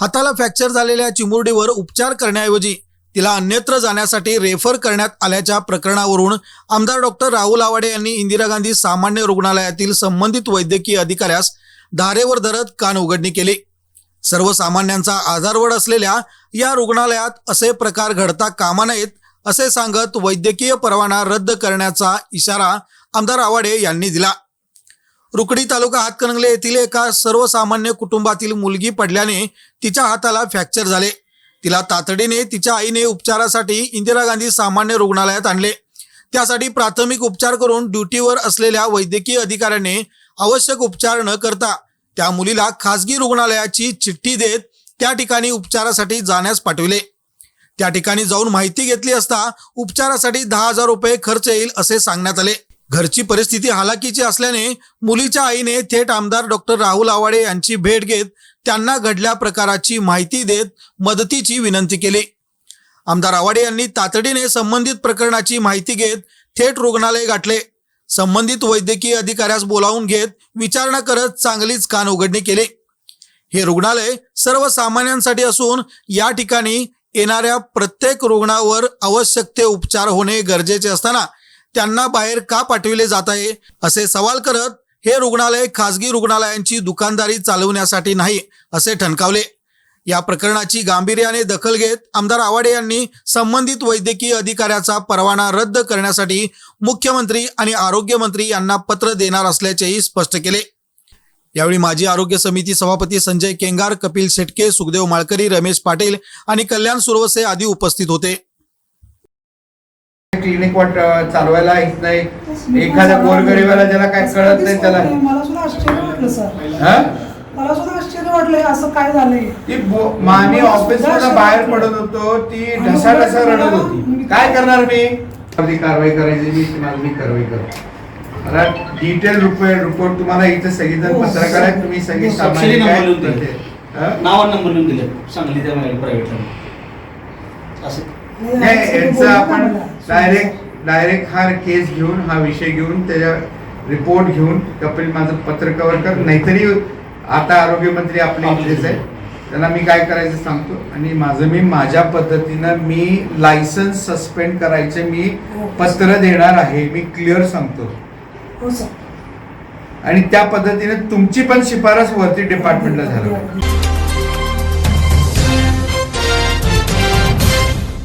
हाताला फ्रॅक्चर झालेल्या चिमुरडीवर उपचार करण्याऐवजी तिला अन्यत्र जाण्यासाठी रेफर करण्यात आल्याच्या प्रकरणावरून आमदार डॉक्टर राहुल आवाडे यांनी इंदिरा गांधी सामान्य रुग्णालयातील संबंधित वैद्यकीय अधिकाऱ्यास धारेवर धरत कान उघडणी केली. सर्वसामान्यांचा आधारवड असलेल्या या रुग्णालयात असे प्रकार घडता कामा नयेत असे सांगत वैद्यकीय परवाना रद्द करण्याचा इशारा आमदार आवाडे यांनी दिला. रुकडी तालुका हातकणंगले येथील एका सर्वसामान्य कुटुंबातील मुलगी पडल्याने तिच्या हाताला फ्रॅक्चर झाले. तिला तातडीने तिच्या आईने उपचारासाठी इंदिरा गांधी सामान्य रुग्णालयात आणले. त्यासाठी प्राथमिक उपचार करून ड्युटीवर असलेल्या वैद्यकीय अधिकाऱ्याने आवश्यक उपचार न करता त्या मुलीला खासगी रुग्णालयाची चिठ्ठी देत त्या ठिकाणी उपचारासाठी जाण्यास पाठविले. त्या ठिकाणी जाऊन माहिती घेतली असता उपचारासाठी दहा हजार रुपये खर्च येईल असे सांगण्यात आले. घरची परिस्थिती हालाकीची असल्याने मुलीच्या आईने थेट आमदार डॉक्टर राहुल आवाडे यांची भेट घेत त्यांना घडल्या प्रकाराची माहिती देत मदतीची विनंती केली. आमदार आवाडे यांनी तातडीने संबंधित प्रकरणाची माहिती घेत थेट रुग्णालय गाठले. संबंधित वैद्यकीय अधिकाऱ्यास बोलावून घेत विचारणा करत चांगलीच कान उघडणी केली. हे रुग्णालय सर्वसामान्यांसाठी असून या ठिकाणी येणाऱ्या प्रत्येक रुग्णावर आवश्यक ते उपचार होणे गरजेचे असताना त्यांना बाहेर का पाठविले जात आहे? असे सवाल करत हे रुग्णालय खासगी रुग्णालयांची दुकानदारी चालवण्यासाठी नाही असे ठणकावले. या प्रकरणाची गांभीर्याने दखल घेत आमदार आवाडे यांनी संबंधित वैद्यकीय अधिकाऱ्याचा परवाना रद्द करण्यासाठी मुख्यमंत्री आणि आरोग्यमंत्री यांना पत्र देणार असल्याचेही स्पष्ट केले. यावेळी माजी आरोग्य समिती सभापती संजय केंगार कपिल शेटके सुखदेव माळकरी रमेश पाटील आणि कल्याण सुरवसे आदी उपस्थित होते. क्लिनिक वाट चालवायला येत नाही. एखाद्या गोरगरिबाला ज्याला काय कळत नाही त्याला. मला सुद्धा आश्चर्य वाटलं सर. हा? मला सुद्धा आश्चर्य वाटलंय असं काय झालंय? ती मामी ऑफिस बाहेर पडत होतो ती ढसा ढसा रडत होती. काय करणार मी? कारवाई करायची मी तुम्हाला मी कारवाई करतो. मला डिटेल रिपोर्ट रिपोर्ट तुम्हाला इथे सगळीजण हो, पत्रकार आहेत तुम्ही सगळी सबसिडी सामाजिक. हा? नाव आणि नंबर लिहून दिले. सांगली त्या नाही यांचं आपण डायरेक्ट डायरेक्ट हा केस घेऊन हा विषय घेऊन त्याच्या रिपोर्ट घेऊन कपिल माझं पत्रकावर कर. नाहीतरी आता आरोग्यमंत्री आपले इथलेच आहे त्यांना मी काय करायचं सांगतो? आणि माझं मी माझ्या पद्धतीनं मी लायसन्स सस्पेंड करायचे मी पत्र देणार आहे. मी क्लिअर सांगतो. हो सर आणि त्या पद्धतीने तुमची पण शिफारस वरती डिपार्टमेंटला झाली.